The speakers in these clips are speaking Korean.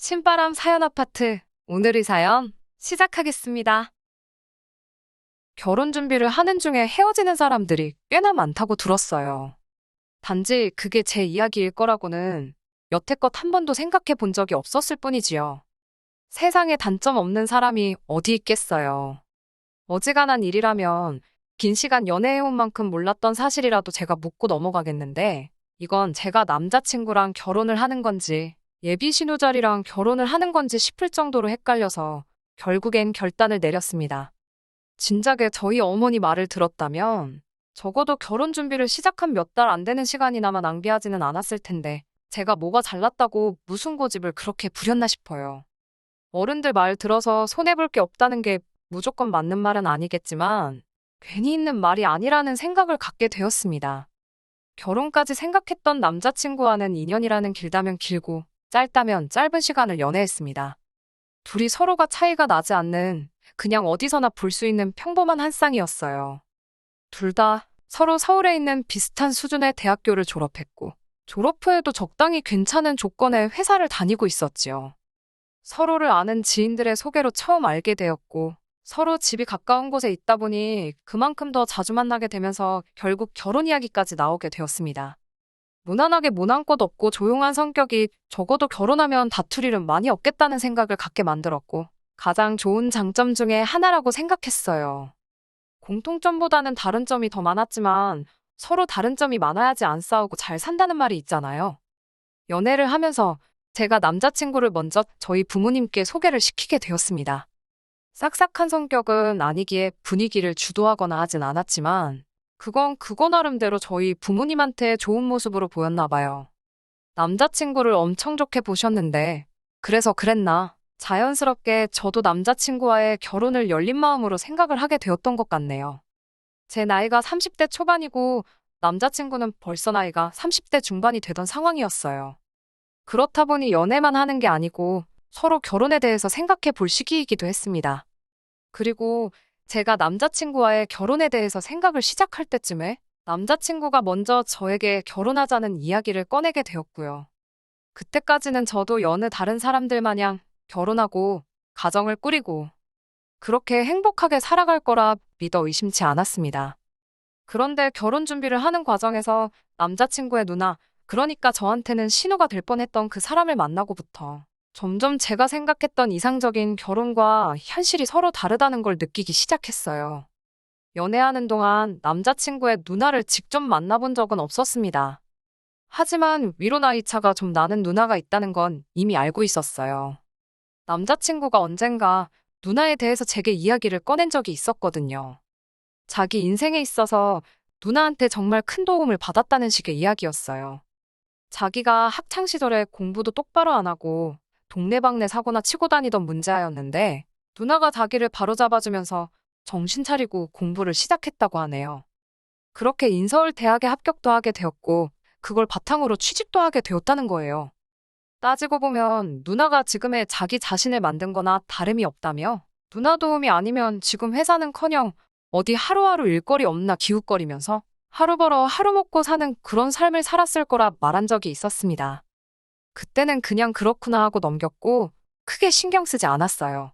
신바람 사연 아파트 오늘의 사연 시작하겠습니다. 결혼 준비를 하는 중에 헤어지는 사람들이 꽤나 많다고 들었어요. 단지 그게 제 이야기일 거라고는 여태껏 한 번도 생각해 본 적이 없었을 뿐이지요. 세상에 단점 없는 사람이 어디 있겠어요. 어지간한 일이라면 긴 시간 연애해온 만큼 몰랐던 사실이라도 제가 묻고 넘어가겠는데 이건 제가 남자친구랑 결혼을 하는 건지 예비 신우자리랑 결혼을 하는 건지 싶을 정도로 헷갈려서 결국엔 결단을 내렸습니다. 진작에 저희 어머니 말을 들었다면 적어도 결혼 준비를 시작한 몇 달 안 되는 시간이나마 낭비하지는 않았을 텐데 제가 뭐가 잘났다고 무슨 고집을 그렇게 부렸나 싶어요. 어른들 말 들어서 손해볼 게 없다는 게 무조건 맞는 말은 아니겠지만 괜히 있는 말이 아니라는 생각을 갖게 되었습니다. 결혼까지 생각했던 남자친구와는 인연이라는 길다면 길고 짧다면 짧은 시간을 연애했습니다. 둘이 서로가 차이가 나지 않는 그냥 어디서나 볼 수 있는 평범한 한 쌍이었어요. 둘 다 서로 서울에 있는 비슷한 수준의 대학교를 졸업했고 졸업 후에도 적당히 괜찮은 조건의 회사를 다니고 있었지요. 서로를 아는 지인들의 소개로 처음 알게 되었고 서로 집이 가까운 곳에 있다 보니 그만큼 더 자주 만나게 되면서 결국 결혼 이야기까지 나오게 되었습니다. 무난하게 모난 것 없고 조용한 성격이 적어도 결혼하면 다툴 일은 많이 없겠다는 생각을 갖게 만들었고 가장 좋은 장점 중에 하나라고 생각했어요. 공통점보다는 다른 점이 더 많았지만 서로 다른 점이 많아야지 안 싸우고 잘 산다는 말이 있잖아요. 연애를 하면서 제가 남자친구를 먼저 저희 부모님께 소개를 시키게 되었습니다. 싹싹한 성격은 아니기에 분위기를 주도하거나 하진 않았지만 그건 그거 나름대로 저희 부모님한테 좋은 모습으로 보였나 봐요. 남자친구를 엄청 좋게 보셨는데 그래서 그랬나 자연스럽게 저도 남자친구와의 결혼을 열린 마음으로 생각을 하게 되었던 것 같네요. 제 나이가 30대 초반이고 남자친구는 벌써 나이가 30대 중반이 되던 상황이었어요. 그렇다 보니 연애만 하는 게 아니고 서로 결혼에 대해서 생각해 볼 시기이기도 했습니다. 그리고 제가 남자친구와의 결혼에 대해서 생각을 시작할 때쯤에 남자친구가 먼저 저에게 결혼하자는 이야기를 꺼내게 되었고요. 그때까지는 저도 여느 다른 사람들 마냥 결혼하고 가정을 꾸리고 그렇게 행복하게 살아갈 거라 믿어 의심치 않았습니다. 그런데 결혼 준비를 하는 과정에서 남자친구의 누나, 그러니까 저한테는 신호가 될 뻔했던 그 사람을 만나고부터 점점 제가 생각했던 이상적인 결혼과 현실이 서로 다르다는 걸 느끼기 시작했어요. 연애하는 동안 남자친구의 누나를 직접 만나본 적은 없었습니다. 하지만 위로 나이 차가 좀 나는 누나가 있다는 건 이미 알고 있었어요. 남자친구가 언젠가 누나에 대해서 제게 이야기를 꺼낸 적이 있었거든요. 자기 인생에 있어서 누나한테 정말 큰 도움을 받았다는 식의 이야기였어요. 자기가 학창 시절에 공부도 똑바로 안 하고 동네방네 사고나 치고 다니던 문제아였는데 누나가 자기를 바로잡아주면서 정신 차리고 공부를 시작했다고 하네요. 그렇게 인서울 대학에 합격도 하게 되었고 그걸 바탕으로 취직도 하게 되었다는 거예요. 따지고 보면 누나가 지금의 자기 자신을 만든 거나 다름이 없다며 누나 도움이 아니면 지금 회사는커녕 어디 하루하루 일거리 없나 기웃거리면서 하루 벌어 하루 먹고 사는 그런 삶을 살았을 거라 말한 적이 있었습니다. 그때는 그냥 그렇구나 하고 넘겼고 크게 신경 쓰지 않았어요.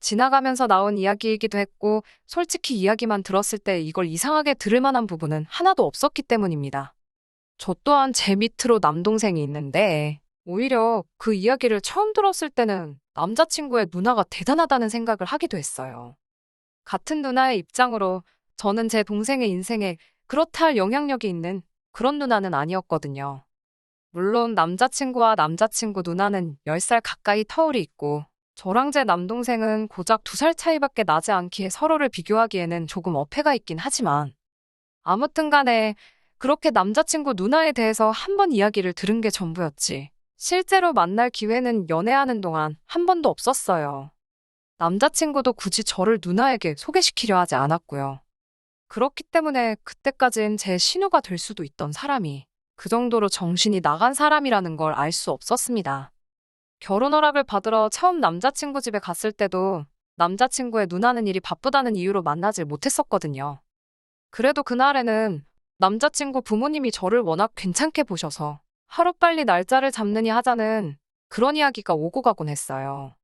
지나가면서 나온 이야기이기도 했고 솔직히 이야기만 들었을 때 이걸 이상하게 들을 만한 부분은 하나도 없었기 때문입니다. 저 또한 제 밑으로 남동생이 있는데 오히려 그 이야기를 처음 들었을 때는 남자친구의 누나가 대단하다는 생각을 하기도 했어요. 같은 누나의 입장으로 저는 제 동생의 인생에 그렇다 할 영향력이 있는 그런 누나는 아니었거든요. 물론 남자친구와 남자친구 누나는 10살 가까이 터울이 있고 저랑 제 남동생은 고작 2살 차이밖에 나지 않기에 서로를 비교하기에는 조금 어폐가 있긴 하지만 아무튼 간에 그렇게 남자친구 누나에 대해서 한 번 이야기를 들은 게 전부였지. 실제로 만날 기회는 연애하는 동안 한 번도 없었어요. 남자친구도 굳이 저를 누나에게 소개시키려 하지 않았고요. 그렇기 때문에 그때까진 제 신우가 될 수도 있던 사람이 그 정도로 정신이 나간 사람이라는 걸 알 수 없었습니다. 결혼 허락을 받으러 처음 남자친구 집에 갔을 때도 남자친구의 누나는 일이 바쁘다는 이유로 만나질 못했었거든요. 그래도 그날에는 남자친구 부모님이 저를 워낙 괜찮게 보셔서 하루빨리 날짜를 잡느니 하자는 그런 이야기가 오고 가곤 했어요.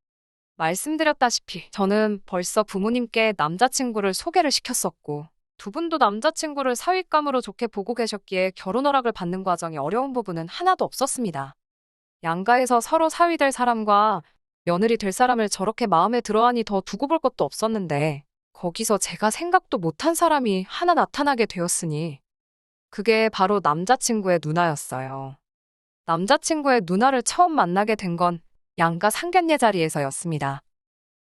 말씀드렸다시피 저는 벌써 부모님께 남자친구를 소개를 시켰었고 두 분도 남자친구를 사윗감으로 좋게 보고 계셨기에 결혼 허락을 받는 과정이 어려운 부분은 하나도 없었습니다. 양가에서 서로 사위될 사람과 며느리 될 사람을 저렇게 마음에 들어하니 더 두고 볼 것도 없었는데 거기서 제가 생각도 못한 사람이 하나 나타나게 되었으니 그게 바로 남자친구의 누나였어요. 남자친구의 누나를 처음 만나게 된 건 양가 상견례 자리에서였습니다.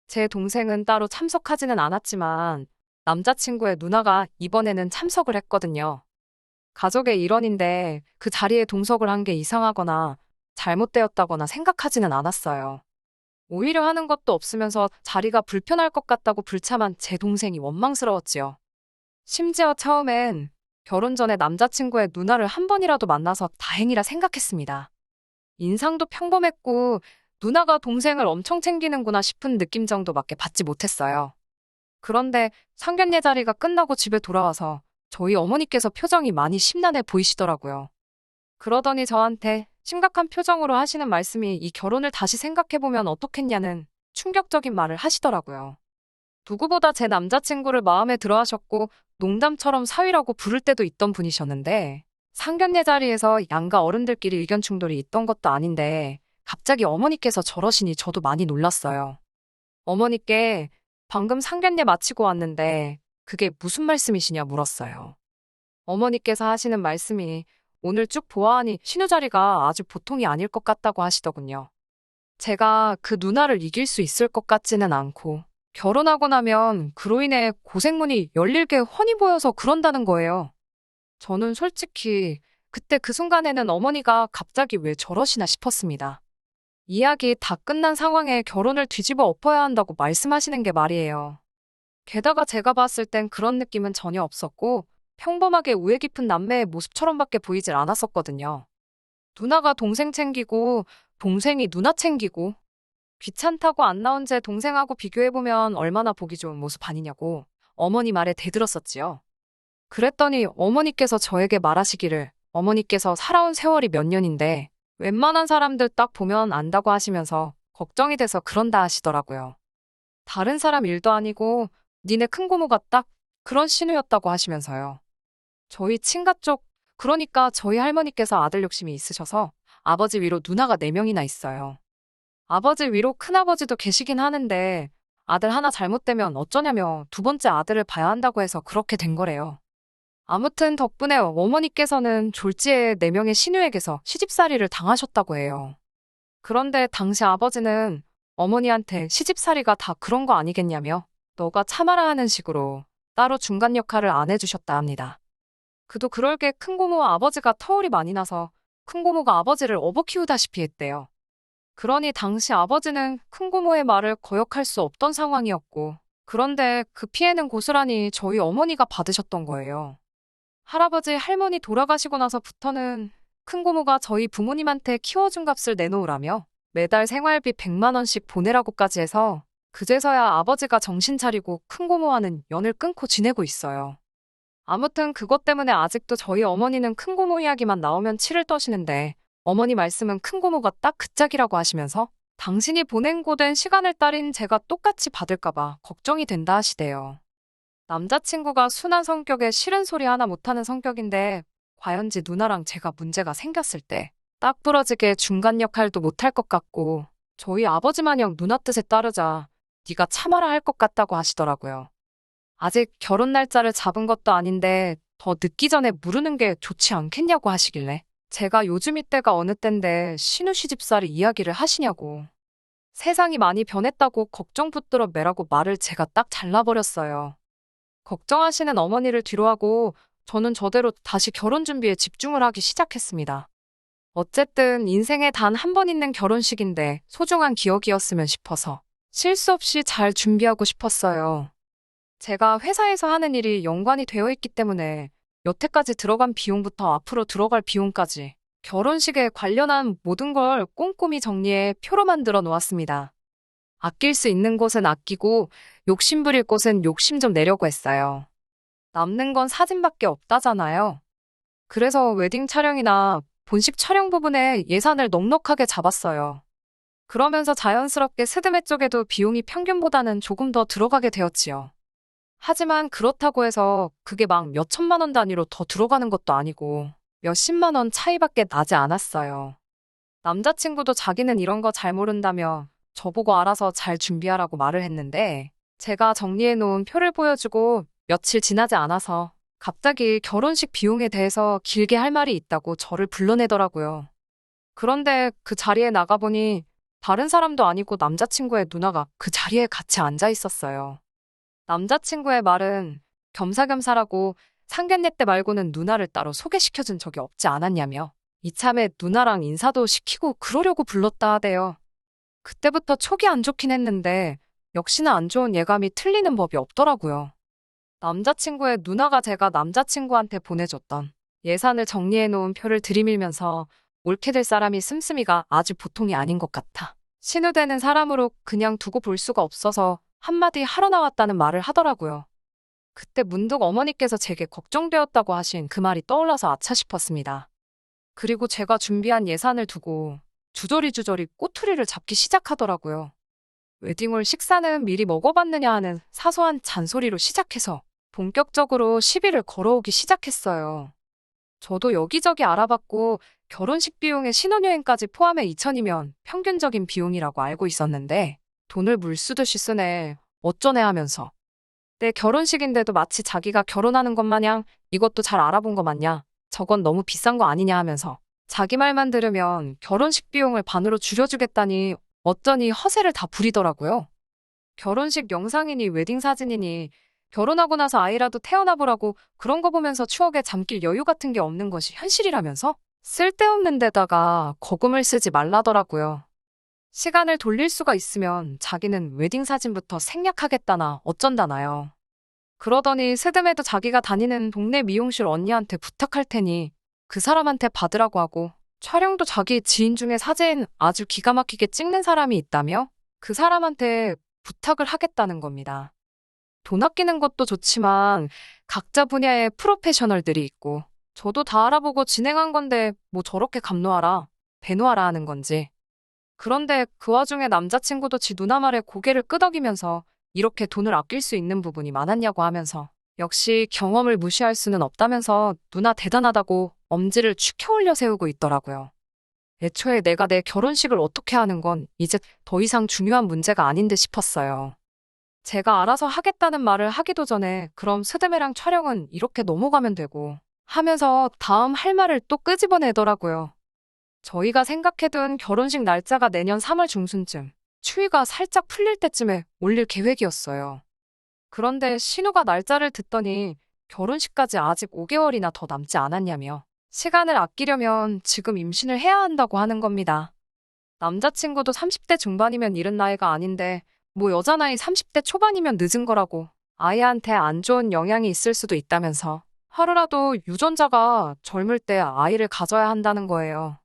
제 동생은 따로 참석하지는 않았지만 남자친구의 누나가 이번에는 참석을 했거든요. 가족의 일원인데 그 자리에 동석을 한 게 이상하거나 잘못되었다거나 생각하지는 않았어요. 오히려 하는 것도 없으면서 자리가 불편할 것 같다고 불참한 제 동생이 원망스러웠지요. 심지어 처음엔 결혼 전에 남자친구의 누나를 한 번이라도 만나서 다행이라 생각했습니다. 인상도 평범했고 누나가 동생을 엄청 챙기는구나 싶은 느낌 정도밖에 받지 못했어요. 그런데 상견례 자리가 끝나고 집에 돌아와서 저희 어머니께서 표정이 많이 심란해 보이시더라고요. 그러더니 저한테 심각한 표정으로 하시는 말씀이 이 결혼을 다시 생각해보면 어떻겠냐는 충격적인 말을 하시더라고요. 누구보다 제 남자친구를 마음에 들어 하셨고 농담처럼 사위라고 부를 때도 있던 분이셨는데 상견례 자리에서 양가 어른들끼리 의견 충돌이 있던 것도 아닌데 갑자기 어머니께서 저러시니 저도 많이 놀랐어요. 어머니께 방금 상견례 마치고 왔는데 그게 무슨 말씀이시냐 물었어요. 어머니께서 하시는 말씀이 오늘 쭉 보아하니 신우 자리가 아주 보통이 아닐 것 같다고 하시더군요. 제가 그 누나를 이길 수 있을 것 같지는 않고 결혼하고 나면 그로 인해 고생문이 열릴 게 훤히 보여서 그런다는 거예요. 저는 솔직히 그때 그 순간에는 어머니가 갑자기 왜 저러시나 싶었습니다. 이야기 다 끝난 상황에 결혼을 뒤집어 엎어야 한다고 말씀하시는 게 말이에요. 게다가 제가 봤을 땐 그런 느낌은 전혀 없었고 평범하게 우애 깊은 남매의 모습처럼밖에 보이질 않았었거든요. 누나가 동생 챙기고 동생이 누나 챙기고 귀찮다고 안 나온 제 동생하고 비교해보면 얼마나 보기 좋은 모습 아니냐고 어머니 말에 대들었었지요. 그랬더니 어머니께서 저에게 말하시기를 어머니께서 살아온 세월이 몇 년인데 웬만한 사람들 딱 보면 안다고 하시면서 걱정이 돼서 그런다 하시더라고요. 다른 사람 일도 아니고 니네 큰 고모가 딱 그런 신우였다고 하시면서요. 저희 친가 쪽, 그러니까 저희 할머니께서 아들 욕심이 있으셔서 아버지 위로 누나가 4명이나 있어요. 아버지 위로 큰아버지도 계시긴 하는데 아들 하나 잘못되면 어쩌냐며 두 번째 아들을 봐야 한다고 해서 그렇게 된 거래요. 아무튼 덕분에 어머니께서는 졸지에 4명의 신우에게서 시집살이를 당하셨다고 해요. 그런데 당시 아버지는 어머니한테 시집살이가 다 그런 거 아니겠냐며 너가 참아라 하는 식으로 따로 중간 역할을 안 해주셨다 합니다. 그도 그럴 게 큰고모 아버지가 터울이 많이 나서 큰고모가 아버지를 업어 키우다시피 했대요. 그러니 당시 아버지는 큰고모의 말을 거역할 수 없던 상황이었고, 그런데 그 피해는 고스란히 저희 어머니가 받으셨던 거예요. 할아버지, 할머니 돌아가시고 나서부터는 큰 고모가 저희 부모님한테 키워준 값을 내놓으라며 매달 생활비 100만 원씩 보내라고까지 해서 그제서야 아버지가 정신 차리고 큰 고모와는 연을 끊고 지내고 있어요. 아무튼 그것 때문에 아직도 저희 어머니는 큰 고모 이야기만 나오면 치를 떠시는데 어머니 말씀은 큰 고모가 딱 그 짝이라고 하시면서 당신이 보낸 고된 시간을 딸인 제가 똑같이 받을까봐 걱정이 된다 하시대요. 남자친구가 순한 성격에 싫은 소리 하나 못하는 성격인데 과연지 누나랑 제가 문제가 생겼을 때 딱 부러지게 중간 역할도 못할 것 같고 저희 아버지 마냥 누나 뜻에 따르자 네가 참아라 할 것 같다고 하시더라고요. 아직 결혼 날짜를 잡은 것도 아닌데 더 늦기 전에 물으는 게 좋지 않겠냐고 하시길래 제가 요즘 이때가 어느 때인데 신우 시집살이 이야기를 하시냐고. 세상이 많이 변했다고 걱정 붙들어 매라고 말을 제가 딱 잘라버렸어요. 걱정하시는 어머니를 뒤로하고 저는 저대로 다시 결혼 준비에 집중을 하기 시작했습니다. 어쨌든 인생에 단 한 번 있는 결혼식인데 소중한 기억이었으면 싶어서 실수 없이 잘 준비하고 싶었어요. 제가 회사에서 하는 일이 연관이 되어 있기 때문에 여태까지 들어간 비용부터 앞으로 들어갈 비용까지 결혼식에 관련한 모든 걸 꼼꼼히 정리해 표로 만들어 놓았습니다. 아낄 수 있는 곳은 아끼고 욕심 부릴 곳은 욕심 좀 내려고 했어요. 남는 건 사진밖에 없다잖아요. 그래서 웨딩 촬영이나 본식 촬영 부분에 예산을 넉넉하게 잡았어요. 그러면서 자연스럽게 스드메 쪽에도 비용이 평균보다는 조금 더 들어가게 되었지요. 하지만 그렇다고 해서 그게 막 몇천만 원 단위로 더 들어가는 것도 아니고 몇십만 원 차이밖에 나지 않았어요. 남자친구도 자기는 이런 거 잘 모른다며 저보고 알아서 잘 준비하라고 말을 했는데 제가 정리해 놓은 표를 보여주고 며칠 지나지 않아서 갑자기 결혼식 비용에 대해서 길게 할 말이 있다고 저를 불러내더라고요. 그런데 그 자리에 나가보니 다른 사람도 아니고 남자친구의 누나가 그 자리에 같이 앉아 있었어요. 남자친구의 말은 겸사겸사라고 상견례 때 말고는 누나를 따로 소개시켜준 적이 없지 않았냐며 이참에 누나랑 인사도 시키고 그러려고 불렀다 하대요. 그때부터 촉이 안 좋긴 했는데 역시나 안 좋은 예감이 틀리는 법이 없더라고요. 남자친구의 누나가 제가 남자친구한테 보내줬던 예산을 정리해 놓은 표를 들이밀면서 옳게 될 사람이 씀씀이가 아주 보통이 아닌 것 같아. 신우되는 사람으로 그냥 두고 볼 수가 없어서 한마디 하러 나왔다는 말을 하더라고요. 그때 문득 어머니께서 제게 걱정되었다고 하신 그 말이 떠올라서 아차 싶었습니다. 그리고 제가 준비한 예산을 두고 주저리주저리 꼬투리를 잡기 시작하더라고요. 웨딩홀 식사는 미리 먹어봤느냐 하는 사소한 잔소리로 시작해서 본격적으로 시비를 걸어오기 시작했어요. 저도 여기저기 알아봤고 결혼식 비용에 신혼여행까지 포함해 2천이면 평균적인 비용이라고 알고 있었는데 돈을 물쓰듯이 쓰네. 어쩌네 하면서. 내 결혼식인데도 마치 자기가 결혼하는 것 마냥 이것도 잘 알아본 것 맞냐. 저건 너무 비싼 거 아니냐 하면서 자기 말만 들으면 결혼식 비용을 반으로 줄여주겠다니 어쩌니 허세를 다 부리더라고요. 결혼식 영상이니 웨딩 사진이니 결혼하고 나서 아이라도 태어나 보라고 그런 거 보면서 추억에 잠길 여유 같은 게 없는 것이 현실이라면서 쓸데없는 데다가 거금을 쓰지 말라더라고요. 시간을 돌릴 수가 있으면 자기는 웨딩 사진부터 생략하겠다나 어쩐다나요. 그러더니 스드메도 자기가 다니는 동네 미용실 언니한테 부탁할 테니 그 사람한테 받으라고 하고 촬영도 자기 지인 중에 사진 아주 기가 막히게 찍는 사람이 있다며 그 사람한테 부탁을 하겠다는 겁니다. 돈 아끼는 것도 좋지만 각자 분야의 프로페셔널들이 있고 저도 다 알아보고 진행한 건데 뭐 저렇게 감노하라, 배노하라 하는 건지. 그런데 그 와중에 남자친구도 지 누나 말에 고개를 끄덕이면서 이렇게 돈을 아낄 수 있는 부분이 많았냐고 하면서 역시 경험을 무시할 수는 없다면서 누나 대단하다고 엄지를 축혀 올려 세우고 있더라고요. 애초에 내가 내 결혼식을 어떻게 하는 건 이제 더 이상 중요한 문제가 아닌 듯 싶었어요. 제가 알아서 하겠다는 말을 하기도 전에 그럼 스드메랑 촬영은 이렇게 넘어가면 되고 하면서 다음 할 말을 또 끄집어내더라고요. 저희가 생각해둔 결혼식 날짜가 내년 3월 중순쯤 추위가 살짝 풀릴 때쯤에 올릴 계획이었어요. 그런데 신우가 날짜를 듣더니 결혼식까지 아직 5개월이나 더 남지 않았냐며 시간을 아끼려면 지금 임신을 해야 한다고 하는 겁니다. 남자친구도 30대 중반이면 이른 나이가 아닌데 뭐 여자 나이 30대 초반이면 늦은 거라고 아이한테 안 좋은 영향이 있을 수도 있다면서 하루라도 유전자가 젊을 때 아이를 가져야 한다는 거예요.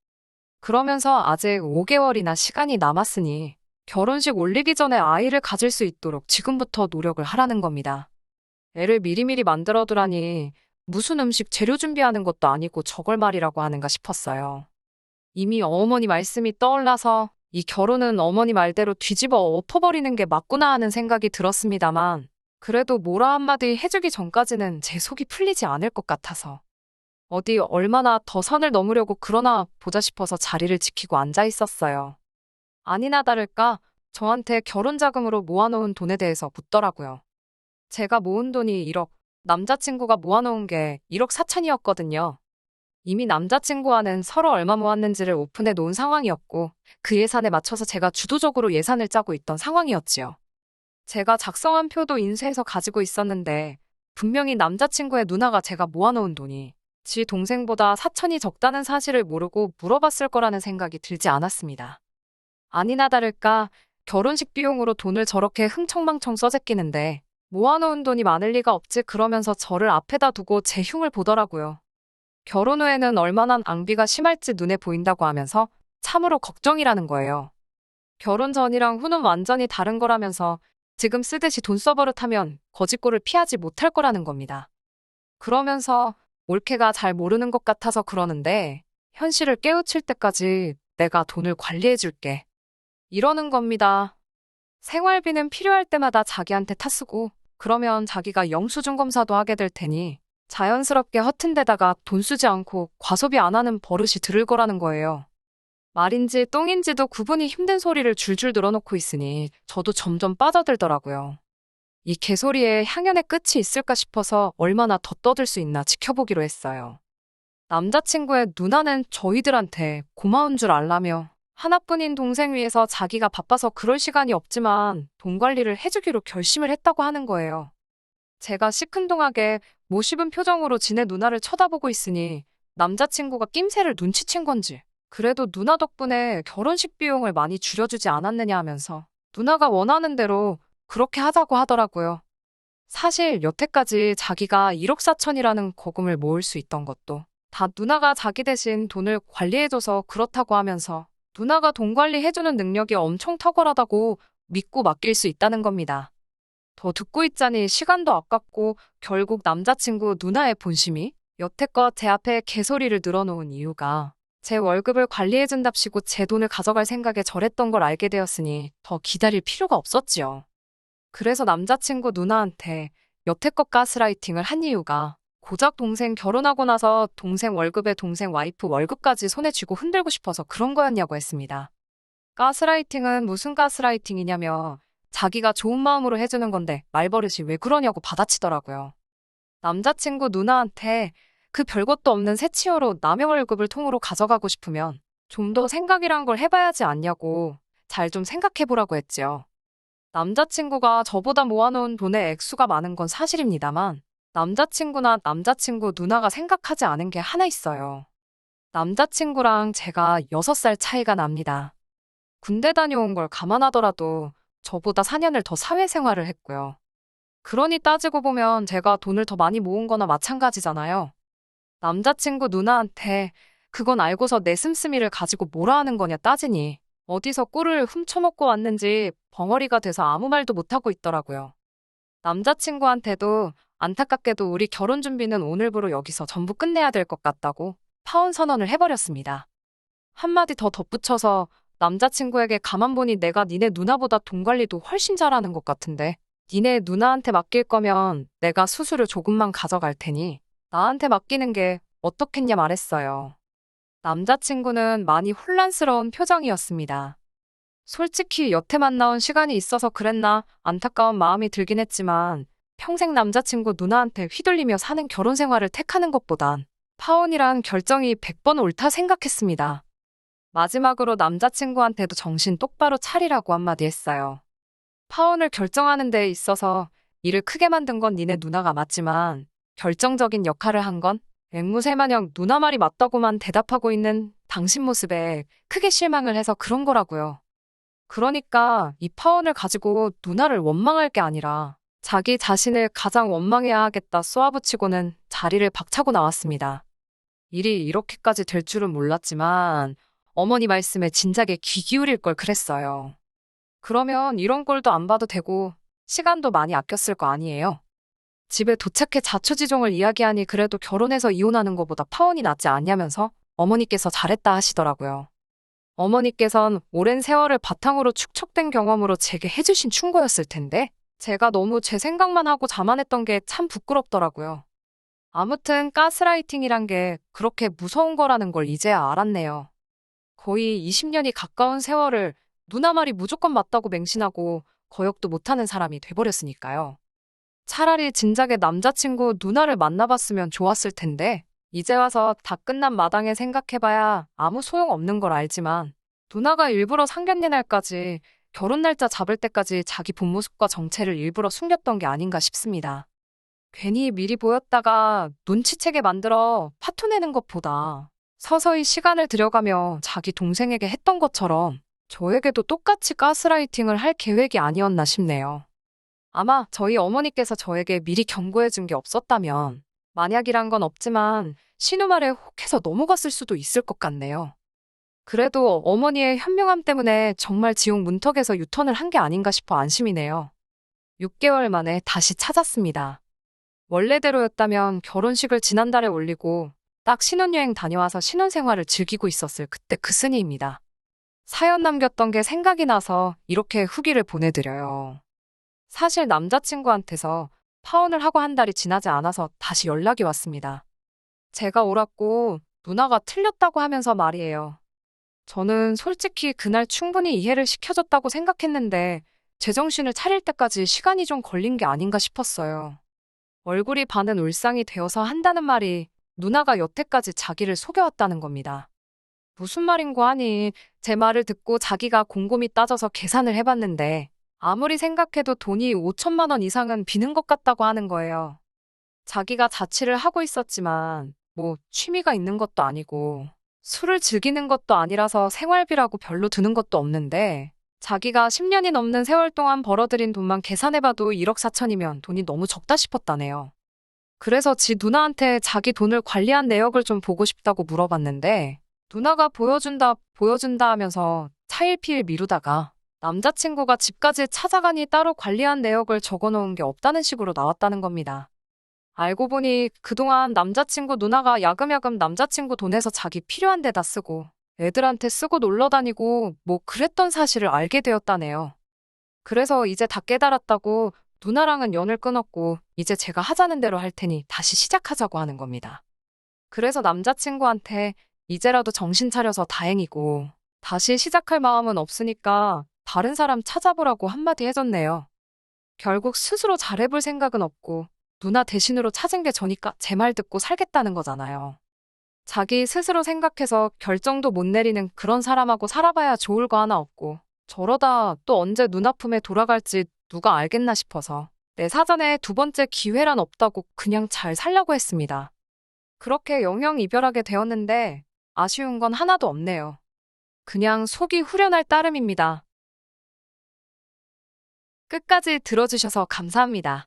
그러면서 아직 5개월이나 시간이 남았으니 결혼식 올리기 전에 아이를 가질 수 있도록 지금부터 노력을 하라는 겁니다. 애를 미리미리 만들어두라니 무슨 음식 재료 준비하는 것도 아니고 저걸 말이라고 하는가 싶었어요. 이미 어머니 말씀이 떠올라서 이 결혼은 어머니 말대로 뒤집어 엎어버리는 게 맞구나 하는 생각이 들었습니다만 그래도 뭐라 한마디 해주기 전까지는 제 속이 풀리지 않을 것 같아서 어디 얼마나 더 선을 넘으려고 그러나 보자 싶어서 자리를 지키고 앉아 있었어요. 아니나 다를까 저한테 결혼 자금으로 모아놓은 돈에 대해서 묻더라고요. 제가 모은 돈이 1억, 남자친구가 모아놓은 게 1억 4천이었거든요. 이미 남자친구와는 서로 얼마 모았는지를 오픈해 놓은 상황이었고 그 예산에 맞춰서 제가 주도적으로 예산을 짜고 있던 상황이었지요. 제가 작성한 표도 인쇄해서 가지고 있었는데 분명히 남자친구의 누나가 제가 모아놓은 돈이 지 동생보다 사천이 적다는 사실을 모르고 물어봤을 거라는 생각이 들지 않았습니다. 아니나 다를까 결혼식 비용으로 돈을 저렇게 흥청망청 써제끼는데 모아놓은 돈이 많을 리가 없지 그러면서 저를 앞에다 두고 제 흉을 보더라고요. 결혼 후에는 얼마나 낭비가 심할지 눈에 보인다고 하면서 참으로 걱정이라는 거예요. 결혼 전이랑 후는 완전히 다른 거라면서 지금 쓰듯이 돈 써버릇하면 거짓골을 피하지 못할 거라는 겁니다. 그러면서 올케가 잘 모르는 것 같아서 그러는데 현실을 깨우칠 때까지 내가 돈을 관리해 줄게. 이러는 겁니다. 생활비는 필요할 때마다 자기한테 타쓰고 그러면 자기가 영수증 검사도 하게 될 테니 자연스럽게 허튼 데다가 돈 쓰지 않고 과소비 안 하는 버릇이 들을 거라는 거예요. 말인지 똥인지도 구분이 힘든 소리를 줄줄 늘어놓고 있으니 저도 점점 빠져들더라고요. 이 개소리에 향연의 끝이 있을까 싶어서 얼마나 더 떠들 수 있나 지켜보기로 했어요. 남자친구의 누나는 저희들한테 고마운 줄 알라며 하나뿐인 동생 위해서 자기가 바빠서 그럴 시간이 없지만 돈 관리를 해주기로 결심을 했다고 하는 거예요. 제가 시큰둥하게 모십은 표정으로 지네 누나를 쳐다보고 있으니 남자친구가 낌새를 눈치챈 건지 그래도 누나 덕분에 결혼식 비용을 많이 줄여주지 않았느냐 하면서 누나가 원하는 대로 그렇게 하자고 하더라고요. 사실 여태까지 자기가 1억 4천이라는 거금을 모을 수 있던 것도 다 누나가 자기 대신 돈을 관리해줘서 그렇다고 하면서 누나가 돈 관리해주는 능력이 엄청 탁월하다고 믿고 맡길 수 있다는 겁니다. 더 듣고 있자니 시간도 아깝고 결국 남자친구 누나의 본심이 여태껏 제 앞에 개소리를 늘어놓은 이유가 제 월급을 관리해준답시고 제 돈을 가져갈 생각에 저랬던 걸 알게 되었으니 더 기다릴 필요가 없었지요. 그래서 남자친구 누나한테 여태껏 가스라이팅을 한 이유가 고작 동생 결혼하고 나서 동생 월급에 동생 와이프 월급까지 손에 쥐고 흔들고 싶어서 그런 거였냐고 했습니다. 가스라이팅은 무슨 가스라이팅이냐며 자기가 좋은 마음으로 해주는 건데 말버릇이 왜 그러냐고 받아치더라고요. 남자친구 누나한테 그 별것도 없는 새치어로 남의 월급을 통으로 가져가고 싶으면 좀 더 생각이란 걸 해봐야지 않냐고 잘 좀 생각해보라고 했지요. 남자친구가 저보다 모아놓은 돈의 액수가 많은 건 사실입니다만 남자친구나 남자친구 누나가 생각하지 않은 게 하나 있어요. 남자친구랑 제가 6살 차이가 납니다. 군대 다녀온 걸 감안하더라도 저보다 4년을 더 사회생활을 했고요. 그러니 따지고 보면 제가 돈을 더 많이 모은 거나 마찬가지잖아요. 남자친구 누나한테 그건 알고서 내 씀씀이를 가지고 뭐라 하는 거냐 따지니 어디서 꿀을 훔쳐먹고 왔는지 벙어리가 돼서 아무 말도 못하고 있더라고요. 남자친구한테도 안타깝게도 우리 결혼 준비는 오늘부로 여기서 전부 끝내야 될 것 같다고 파혼 선언을 해버렸습니다. 한마디 더 덧붙여서 남자친구에게 가만 보니 내가 니네 누나보다 돈 관리도 훨씬 잘하는 것 같은데 니네 누나한테 맡길 거면 내가 수수료 조금만 가져갈 테니 나한테 맡기는 게 어떻겠냐 말했어요. 남자친구는 많이 혼란스러운 표정이었습니다. 솔직히 여태 만나온 시간이 있어서 그랬나 안타까운 마음이 들긴 했지만 평생 남자친구 누나한테 휘둘리며 사는 결혼 생활을 택하는 것보단 파혼이란 결정이 100번 옳다 생각했습니다. 마지막으로 남자친구한테도 정신 똑바로 차리라고 한마디 했어요. 파혼을 결정하는 데 있어서 일을 크게 만든 건 니네 누나가 맞지만 결정적인 역할을 한 건 앵무새마냥 누나 말이 맞다고만 대답하고 있는 당신 모습에 크게 실망을 해서 그런 거라고요. 그러니까 이 파혼을 가지고 누나를 원망할 게 아니라 자기 자신을 가장 원망해야 하겠다 쏘아붙이고는 자리를 박차고 나왔습니다. 일이 이렇게까지 될 줄은 몰랐지만 어머니 말씀에 진작에 귀 기울일 걸 그랬어요. 그러면 이런 꼴도 안 봐도 되고 시간도 많이 아꼈을 거 아니에요. 집에 도착해 자초지종을 이야기하니 그래도 결혼해서 이혼하는 것보다 파혼이 낫지 않냐면서 어머니께서 잘했다 하시더라고요. 어머니께선 오랜 세월을 바탕으로 축적된 경험으로 제게 해주신 충고였을 텐데 제가 너무 제 생각만 하고 자만했던 게 참 부끄럽더라고요. 아무튼 가스라이팅이란 게 그렇게 무서운 거라는 걸 이제야 알았네요. 거의 20년이 가까운 세월을 누나 말이 무조건 맞다고 맹신하고 거역도 못하는 사람이 돼버렸으니까요. 차라리 진작에 남자친구 누나를 만나봤으면 좋았을 텐데, 이제 와서 다 끝난 마당에 생각해봐야 아무 소용 없는 걸 알지만, 누나가 일부러 상견례 날까지 결혼 날짜 잡을 때까지 자기 본 모습과 정체를 일부러 숨겼던 게 아닌가 싶습니다. 괜히 미리 보였다가 눈치채게 만들어 파토내는 것보다 서서히 시간을 들여가며 자기 동생에게 했던 것처럼 저에게도 똑같이 가스라이팅을 할 계획이 아니었나 싶네요. 아마 저희 어머니께서 저에게 미리 경고해 준 게 없었다면 만약이란 건 없지만 신우 말에 혹해서 넘어갔을 수도 있을 것 같네요. 그래도 어머니의 현명함 때문에 정말 지옥 문턱에서 유턴을 한 게 아닌가 싶어 안심이네요. 6개월 만에 다시 찾았습니다. 원래대로였다면 결혼식을 지난달에 올리고 딱 신혼여행 다녀와서 신혼생활을 즐기고 있었을 그때 그 스니입니다. 사연 남겼던 게 생각이 나서 이렇게 후기를 보내드려요. 사실 남자친구한테서 파혼을 하고 한 달이 지나지 않아서 다시 연락이 왔습니다. 제가 옳았고 누나가 틀렸다고 하면서 말이에요. 저는 솔직히 그날 충분히 이해를 시켜줬다고 생각했는데 제정신을 차릴 때까지 시간이 좀 걸린 게 아닌가 싶었어요. 얼굴이 반은 울상이 되어서 한다는 말이 누나가 여태까지 자기를 속여왔다는 겁니다. 무슨 말인고 하니 제 말을 듣고 자기가 곰곰이 따져서 계산을 해봤는데 아무리 생각해도 돈이 5천만 원 이상은 비는 것 같다고 하는 거예요. 자기가 자취를 하고 있었지만 뭐 취미가 있는 것도 아니고 술을 즐기는 것도 아니라서 생활비라고 별로 드는 것도 없는데 자기가 10년이 넘는 세월 동안 벌어들인 돈만 계산해봐도 1억 4천이면 돈이 너무 적다 싶었다네요. 그래서 지 누나한테 자기 돈을 관리한 내역을 좀 보고 싶다고 물어봤는데 누나가 보여준다 보여준다 하면서 차일피일 미루다가 남자친구가 집까지 찾아가니 따로 관리한 내역을 적어놓은 게 없다는 식으로 나왔다는 겁니다. 알고 보니 그동안 남자친구 누나가 야금야금 남자친구 돈에서 자기 필요한 데다 쓰고 애들한테 쓰고 놀러 다니고 뭐 그랬던 사실을 알게 되었다네요. 그래서 이제 다 깨달았다고 누나랑은 연을 끊었고 이제 제가 하자는 대로 할 테니 다시 시작하자고 하는 겁니다. 그래서 남자친구한테 이제라도 정신 차려서 다행이고 다시 시작할 마음은 없으니까 다른 사람 찾아보라고 한마디 해줬네요. 결국 스스로 잘해볼 생각은 없고 누나 대신으로 찾은 게 저니까 제 말 듣고 살겠다는 거잖아요. 자기 스스로 생각해서 결정도 못 내리는 그런 사람하고 살아봐야 좋을 거 하나 없고 저러다 또 언제 눈 아픔에 돌아갈지 누가 알겠나 싶어서 내 사전에 두 번째 기회란 없다고 그냥 잘 살려고 했습니다. 그렇게 영영 이별하게 되었는데 아쉬운 건 하나도 없네요. 그냥 속이 후련할 따름입니다. 끝까지 들어주셔서 감사합니다.